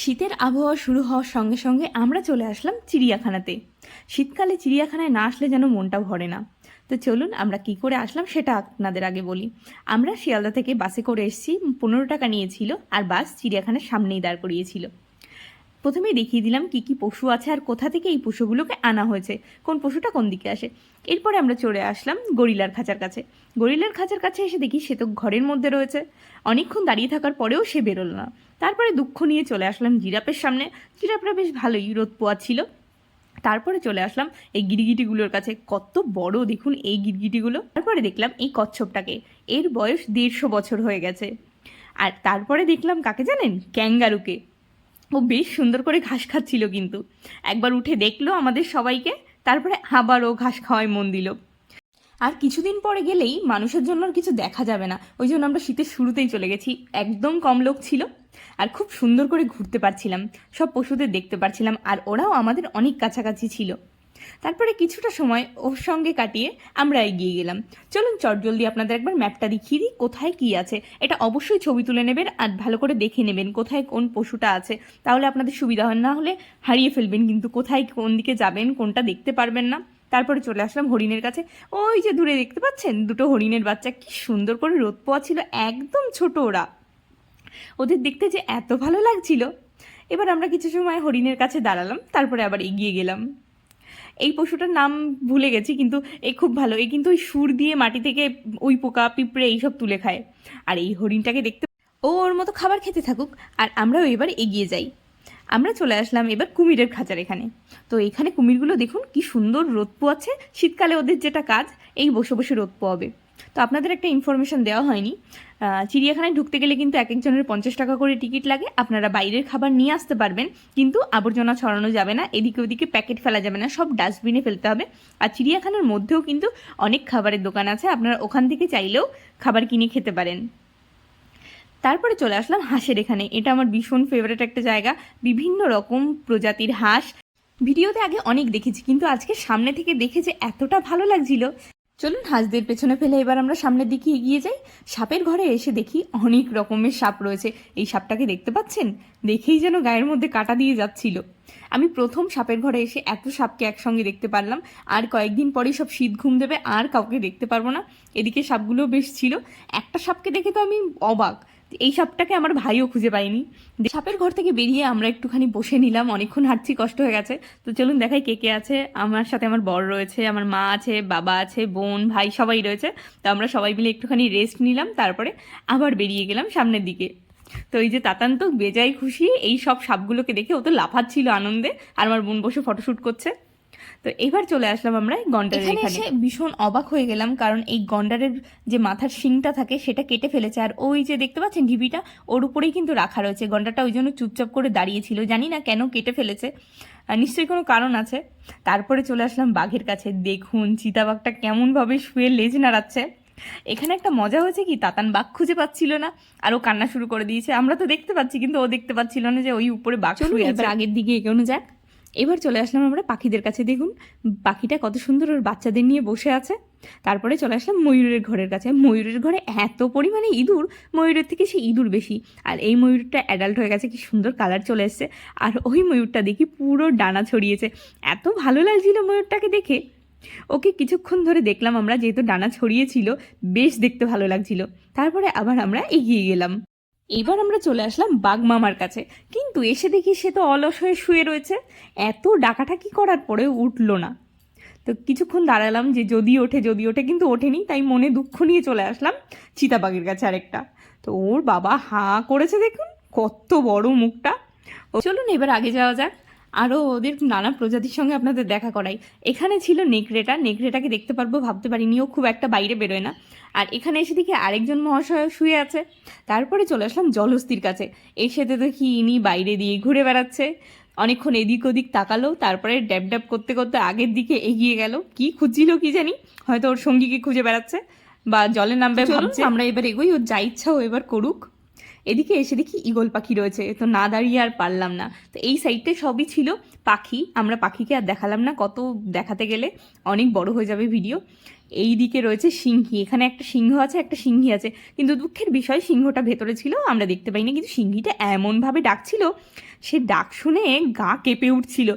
শীতের আবহাওয়া শুরু হওয়ার সঙ্গে সঙ্গে আমরা চলে আসলাম চিড়িয়াখানাতে। শীতকালে চিড়িয়াখানায় না আসলে যেন মনটা ভরে না। তো চলুন আমরা কি করে আসলাম সেটা আপনাদের আগে বলি। আমরা শিয়ালদা থেকে বাসে করে এসেছি, পনেরো টাকা নিয়েছিল আর বাস চিড়িয়াখানার সামনেই দাঁড় করিয়েছিল। প্রথমেই দেখিয়ে দিলাম কি কি পশু আছে আর কোথা থেকে এই পশুগুলোকে আনা হয়েছে, কোন পশুটা কোন দিকে আসে। এরপরে আমরা চলে আসলাম গরিলার খাঁচার কাছে। গরিলার খাঁচার কাছে এসে দেখি সে তো ঘরের মধ্যে রয়েছে। অনেকক্ষণ দাঁড়িয়ে থাকার পরেও সে বেরোল না। তারপরে দুঃখ নিয়ে চলে আসলাম জিরাপের সামনে। জিরাপটা বেশ ভালোই রোদ পোয়া ছিল। তারপরে চলে আসলাম এই গিরগিটিগুলোর কাছে। কত বড় দেখুন এই গিরগিটিগুলো তারপরে দেখলাম এই কচ্ছপটাকে। এর বয়স দেড়শো বছর হয়ে গেছে। আর তারপরে দেখলাম কাকে জানেন? ক্যাঙ্গারুকে। ও বেশ সুন্দর করে ঘাস খাচ্ছিল কিন্তু। একবার উঠে দেখল আমাদের সবাইকে, তারপরে আবার ও ঘাস খাওয়ায় মন দিল। আর কিছুদিন পরে গেলেই মানুষের জন্য আর কিছু দেখা যাবে না। ওই জন্য আমরা শীতের শুরুতেই চলে গেছি। একদম কম লোক ছিল। আর খুব সুন্দর করে ঘুরতে পারছিলাম, সব পশুদের দেখতে পারছিলাম, আর ওরাও আমাদের অনেক কাছাকাছি ছিল। তারপরে কিছুটা সময় ওর সঙ্গে কাটিয়ে আমরা এগিয়ে গেলাম। চলুন চটজলদি আপনাদের একবার ম্যাপটা দেখিয়ে দিই, কোথায় কি আছে। এটা অবশ্যই ছবি তুলে নেবেন আর ভালো করে দেখে নেবেন কোথায় কোন পশুটা আছে। তাহলে আপনাদের সুবিধা হয়, না হলে হারিয়ে ফেলবেন কিন্তু কোথায় কোন দিকে যাবেন, কোনটা দেখতে পারবেন না। তারপরে চলে আসলাম হরিণের কাছে। ওই যে দূরে দেখতে পাচ্ছেন? দুটো হরিণের বাচ্চা, কি সুন্দর করে রোদ পোয়া ছিল একদম ছোট ওরা। ওদের দেখতে যে এত ভালো লাগছিল। এবার আমরা কিছু সময় হরিণের কাছে দাঁড়ালাম, তারপরে আবার এগিয়ে গেলাম। এই পশুটার নাম ভুলে গেছি, কিন্তু এ খুব ভালো। এ কিন্তু ওই সুর দিয়ে মাটি থেকে ওই পোকা, পিঁপড়ে এইসব তুলে খায়। আর এই হরিণটাকে দেখতে ও ওর মতো খাবার খেতে থাকুক, আর আমরাও এবার এগিয়ে যাই। আমরা চলে আসলাম এবার কুমিরের খাঁচার এখানে। তো এখানে কুমিরগুলো দেখুন কি সুন্দর রোদ পোয়াচ্ছে। শীতকালে ওদের যেটা কাজ, এই বসে বসে রোদ পোয়াবে। তো আপনাদের একটা ইনফরমেশন দেওয়া হয়নি। চিড়িয়াখানায় ঢুকতে গেলে কিন্তু এক একজনের পঞ্চাশ টাকা করে টিকিট লাগে। আপনারা বাইরের খাবার নিয়ে আসতে পারবেন, কিন্তু আবর্জনা ছড়ানো যাবে না, এদিকে ওদিকে প্যাকেট ফেলা যাবে না, সব ডাস্টবিনে ফেলতে হবে। আর চিড়িয়াখানার মধ্যেও কিন্তু অনেক খাবারের দোকান আছে, আপনারা ওখান থেকে চাইলেও খাবার কিনে খেতে পারেন। তারপরে চলে আসলাম হাঁসের এখানে। এটা আমার ভীষণ ফেভারিট একটা জায়গা। বিভিন্ন রকম প্রজাতির হাঁস। ভিডিওতে আগে অনেক দেখেছি, কিন্তু আজকে সামনে থেকে দেখে যে এতটা ভালো লাগছিল। চলুন হাঁসদের পেছনে ফেলে এবার আমরা সামনের দিকে এগিয়ে যাই। সাপের ঘরে এসে দেখি অনেক রকমের সাপ রয়েছে। এই সাপটাকে দেখতে পাচ্ছেন? দেখেই যেন গায়ের মধ্যে কাটা দিয়ে যাচ্ছিল। আমি প্রথম সাপের ঘরে এসে এত সাপকে একসঙ্গে দেখতে পারলাম। আর কয়েকদিন পরেই সব শীত ঘুম দেবে, আর কাউকে দেখতে পারব না। এদিকে সাপগুলো বেশ ছিল। একটা সাপকে দেখে তো আমি অবাক। এই সাপটাকে আমার ভাইও খুঁজে পাইনি সাপের ঘর থেকে বেরিয়ে আমরা একটুখানি বসে নিলাম, অনেকক্ষণ হাঁটছি, কষ্ট হয়ে গেছে। তো চলুন দেখাই কে কে আছে। আমার সাথে আমার বর রয়েছে, আমার মা আছে, বাবা আছে, বোন, ভাই সবাই রয়েছে। তো আমরা সবাই মিলে একটুখানি রেস্ট নিলাম, তারপরে আবার বেরিয়ে গেলাম সামনের দিকে। তো এই যে তাতান্ত বেজায় খুশি, এই সব সাপগুলোকে দেখে ও তো লাফাচ্ছিল আনন্দে। আর আমার বোন বসে ফটোশ্যুট করছে। তো এবার চলে আসলাম আমরা গন্ডারের এখানে এখানে। ভীষণ অবাক হয়ে গেলাম কারণ এই গন্ডারের যে মাথার শিংটা থাকে সেটা কেটে ফেলেছে আর ওই যে দেখতে পাচ্ছেন ঢিবিটা ওর উপরেই কিন্তু রাখা রয়েছে। গন্ডারটা ওই জন্য চুপচাপ করে দাঁড়িয়েছিল জানি না কেন কেটে ফেলেছে আর নিশ্চয়ই কোনো কারণ আছে। তারপরে চলে আসলাম বাঘের কাছে দেখুন চিতাবাঘটা কেমনভাবে শুয়ে লেজ নাড়াচ্ছে। এখানে একটা মজা হয়েছে কি তাতান বাঘ খুঁজে পাচ্ছিল না আর ও কান্না শুরু করে দিয়েছে। আমরা তো দেখতে পাচ্ছি কিন্তু ও দেখতে পাচ্ছিল না যে ওই উপরে বাঘ শুয়ে আছে। আগের দিকে এগোনো যাক। এবার চলে আসলাম আমরা পাখিদের কাছে দেখুন। পাখিটা কত সুন্দর ওর বাচ্চাদের নিয়ে বসে আছে। তারপরে চলে আসলাম ময়ূরের ঘরের কাছে। ময়ূরের ঘরে এত পরিমাণে ইঁদুর, ময়ূরের থেকে সে ইঁদুর বেশি। আর এই ময়ূরটা অ্যাডাল্ট হয়ে গেছে, কি সুন্দর কালার চলে এসছে। আর ওই ময়ূরটা দেখি পুরো ডানা ছড়িয়েছে। এত ভালো লাগছিল ময়ূরটাকে দেখে। ওকে কিছুক্ষণ ধরে দেখলাম আমরা, যেহেতু ডানা ছড়িয়েছিল বেশ দেখতে ভালো লাগছিল। তারপরে আবার আমরা এগিয়ে গেলাম। এবার আমরা চলে আসলাম বাগমামার কাছে। কিন্তু এসে দেখি সে তো অলস হয়ে শুয়ে রয়েছে। এত ডাকাটাকি করার পরে উঠল না। তো কিছুক্ষণ দাঁড়ালাম যে যদি ওঠে যদি ওঠে, কিন্তু ওঠেনি, তাই মনে দুঃখ নিয়ে চলে আসলাম চিতাবাঘের কাছে আরেকটা। তো ওর বাবা হাঁ করেছে দেখুন, কত বড় মুখটা। চলুন এবার আগে যাওয়া যাক। আরও ওদের নানা প্রজাতির সঙ্গে আপনাদের দেখা করাই। এখানে ছিল নেকড়েটা নেকড়েটাকে দেখতে পারব ভাবতে পারিনি ও খুব একটা বাইরে বেরোয় না। আর এখানে এসে দেখি আরেকজন মহাশয় শুয়ে আছে। তারপরে চলে আসলাম জলহস্তির কাছে। এসে তো দেখি ইনি বাইরে দিয়ে ঘুরে বেড়াচ্ছে। অনেকক্ষণ এদিক ওদিক তাকালো তারপরে ড্যাব ড্যাব করতে করতে আগের দিকে এগিয়ে গেল। কি খুঁজছিল কি জানি? হয়তো ওর সঙ্গীকে খুঁজে বেড়াচ্ছে বা জলে নামবে ভাবছে। আমরা এবার এগোই ওর যা ইচ্ছা ও এবার করুক। এদিকে এসে দেখি ঈগল পাখি রয়েছে তো না দাঁড়িয়ে আর পারলাম না। তো এই সাইডটা সবই ছিল পাখি, আমরা পাখিকে আর দেখালাম না, কত দেখাতে গেলে অনেক বড় হয়ে যাবে ভিডিও এই দিকে রয়েছে সিংহী, এখানে একটা সিংহ আছে, একটা সিংহী আছে, কিন্তু দুঃখের বিষয় সিংহটা ভেতরে ছিল, আমরা দেখতে পাইনি, কিন্তু সিংহীটা এমনভাবে ডাকছিল, সে ডাক শুনে গা কেঁপে উঠছিল।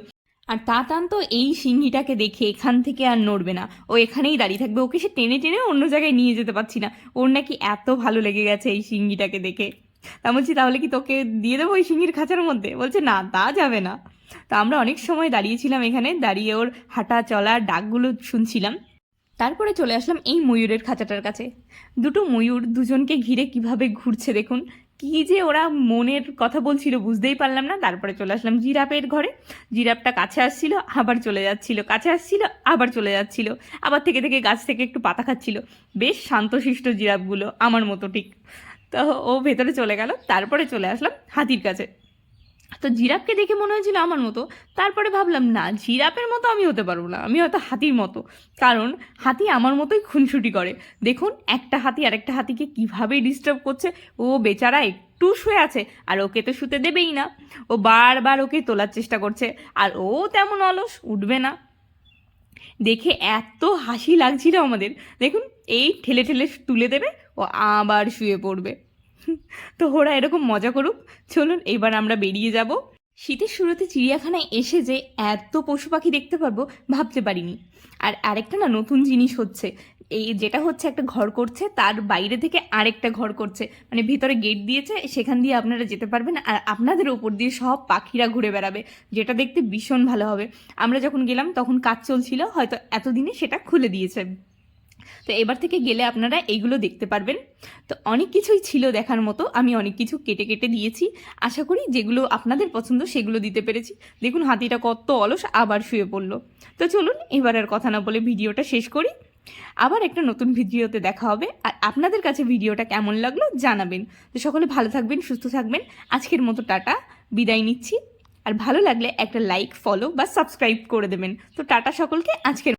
আর তাতান তো এই সিংহীটাকে দেখে এখান থেকে আর নড়বে না, ও এখানেই দাঁড়িয়ে থাকবে, ওকে সে টেনে টেনে অন্য জায়গায় নিয়ে যেতে পারছি না। ওর নাকি এত ভালো লেগে গেছে এই সিংহীটাকে দেখে। তা বলছি, তাহলে কি তোকে দিয়ে দেবো ওই সিংহীর খাঁচার মধ্যে? বলছে, না, তা যাবে না। তো আমরা অনেক সময় দাঁড়িয়েছিলাম এখানে, দাঁড়িয়ে ওর হাঁটা চলা ডাকগুলো শুনছিলাম। তারপরে চলে আসলাম এই ময়ূরের খাঁচাটার কাছে। দুটো ময়ূর দুজনকে ঘিরে কীভাবে ঘুরছে দেখুন। কি যে ওরা মনের কথা বলছিল, বুঝতেই পারলাম না। তারপরে চলে আসলাম জিরাপের ঘরে। জিরাপটা কাছে আসছিল, আবার চলে যাচ্ছিল। কাছে আসছিল, আবার চলে যাচ্ছিল। আবার থেকে থেকে গাছ থেকে একটু পাতা খাচ্ছিল। বেশ শান্তশিষ্ট জিরাপগুলো আমার মতো ঠিক। তো ও ভেতরে চলে গেল, তারপরে চলে আসলাম হাতির কাছে। তো জিরাফকে দেখে মনে হয়েছিল আমার মতো, তারপরে ভাবলাম, না, জিরাফের মতো আমি হতে পারব না, আমি হয়তো হাতির মতো। কারণ হাতি আমার মতোই খুনসুটি করে। দেখুন, একটা হাতি আর একটা হাতিকে কীভাবে ডিস্টার্ব করছে, ও বেচারা একটু শুয়ে আছে, আর ওকে তো শুতে দেবেই না। ও বারবার ওকে তোলার চেষ্টা করছে, আর ও তেমন অলস, উঠবে না। দেখে এত হাসি লাগছিল আমাদের। দেখুন, এই ঠেলে ঠেলে তুলে দেবে, ও আবার শুয়ে পড়বে। তো ওরা এরকম মজা করুক। চলুন, এবার আমরা বেরিয়ে যাব। শীতের শুরুতে চিড়িয়াখানায় এসে যে এত পশু পাখি দেখতে পারব, ভাবতে পারিনি। আর আরেকটা না নতুন জিনিস হচ্ছে এই যেটা হচ্ছে একটা ঘর করছে, তার বাইরে থেকে আরেকটা ঘর করছে। মানে ভিতরে গেট দিয়েছে, সেখান দিয়ে আপনারা যেতে পারবেন আর আপনাদের ওপর দিয়ে সব পাখিরা ঘুরে বেড়াবে, যেটা দেখতে ভীষণ ভালো হবে। আমরা যখন গেলাম, তখন কাজ চলছিল, হয়তো এতদিনে সেটা খুলে দিয়েছে। তো এবার থেকে গেলে আপনারা এইগুলো দেখতে পারবেন। তো অনেক কিছুই ছিল দেখার মতো, আমি অনেক কিছু কেটে কেটে দিয়েছি। আশা করি যেগুলো আপনাদের পছন্দ, সেগুলো দিতে পেরেছি। দেখুন হাতিটা কত অলস, আবার শুয়ে পড়ল। তো চলুন, এবার আর কথা না বলে ভিডিওটা শেষ করি। আবার একটা নতুন ভিডিওতে দেখা হবে। আর আপনাদের কাছে ভিডিওটা কেমন লাগল জানাবেন। তো সকলে ভালো থাকবেন, সুস্থ থাকবেন। আজকের মতো টাটা, বিদায় নিচ্ছি। আর ভালো লাগলে একটা লাইক ফলো বা সাবস্ক্রাইব করে দেবেন। তো টাটা সকলকে, আজকের